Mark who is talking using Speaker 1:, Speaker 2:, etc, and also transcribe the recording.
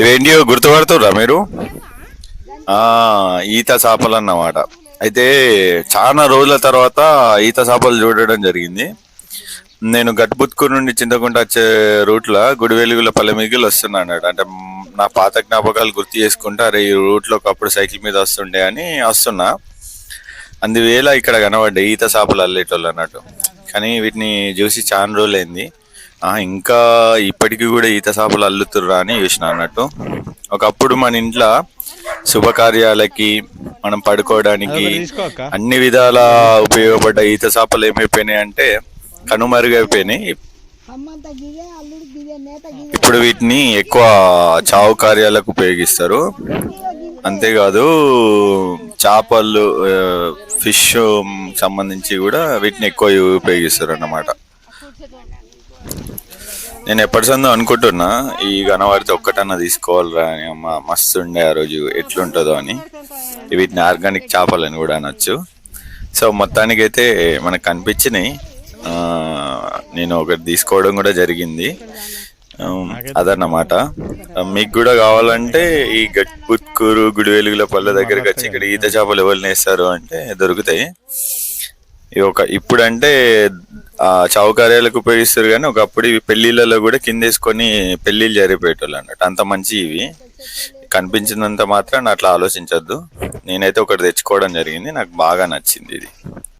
Speaker 1: ఇవేంటి గుర్తుపడుతుర్రా మీరు? ఈత చేపలు అన్నమాట అయితే చాలా రోజుల తర్వాత ఈత చేపలు చూడడం జరిగింది. నేను గట్బుత్కూరు నుండి చింతకుంట వచ్చే రూట్లో గుడివెలుగుల పల్లె మిగులు వస్తున్నా అంటే నా పాత జ్ఞాపకాలు గుర్తు చేసుకుంటే అరే ఈ రూట్లో ఒకప్పుడు సైకిల్ మీద వస్తుండే అని వస్తున్నా. అందువేళ ఇక్కడ కనబడ్డాయి ఈత చేపలు అల్లేటోళ్ళు అన్నట్టు. కానీ వీటిని చూసి చాలా రోజులైంది. ఇంకా ఇప్పటికీ కూడా ఈత చేపలు అల్లుతుర్రా అని చూసిన అన్నట్టు. ఒకప్పుడు మన ఇంట్లో శుభకార్యాలకి మనం పడుకోవడానికి అన్ని విధాల ఉపయోగపడ్డ ఈత చేపలు ఏమైపోయినాయి అంటే కనుమరుగైపోయినాయి. ఇప్పుడు వీటిని ఎక్కువ చావు కార్యాలకు ఉపయోగిస్తారు. అంతేకాదు చేపలు ఫిష్ సంబంధించి కూడా వీటిని ఎక్కువ ఉపయోగిస్తారు అన్నమాట నేను ఎప్పటిసందో అనుకుంటున్నా ఈ గనవారితో ఒక్కటన్నా తీసుకోవాలిరా అని అమ్మ మస్తు ఉండే ఆ రోజు ఎట్లుంటుందో అని. వీటిని ఆర్గానిక్ చేపలని కూడా అనొచ్చు. సో మొత్తానికి అయితే మనకు కనిపించినాయి. నేను ఒకటి తీసుకోవడం కూడా జరిగింది. అదన్నమాట. మీకు కూడా కావాలంటే ఈ గట్పుత్కూరు గుడి వెలుగుల పళ్ళ దగ్గరికి వచ్చి ఇక్కడ ఈత చేపలు ఎవరు నేస్తారు అంటే దొరుకుతాయి. ఇవి ఒక ఇప్పుడంటే చౌకర్యాలకు ఉపయోగిస్తారు కానీ ఒకప్పుడు ఇవి పెళ్ళిళ్ళలో కూడా కిందేసుకొని పెళ్ళిళ్ళు జరిపేటోళ్ళు అన్నట్టు. అంత మంచి ఇవి. కనిపించినంత మాత్రం అట్లా ఆలోచించద్దు. నేనైతే ఒకటి తెచ్చుకోవడం జరిగింది. నాకు బాగా నచ్చింది ఇది.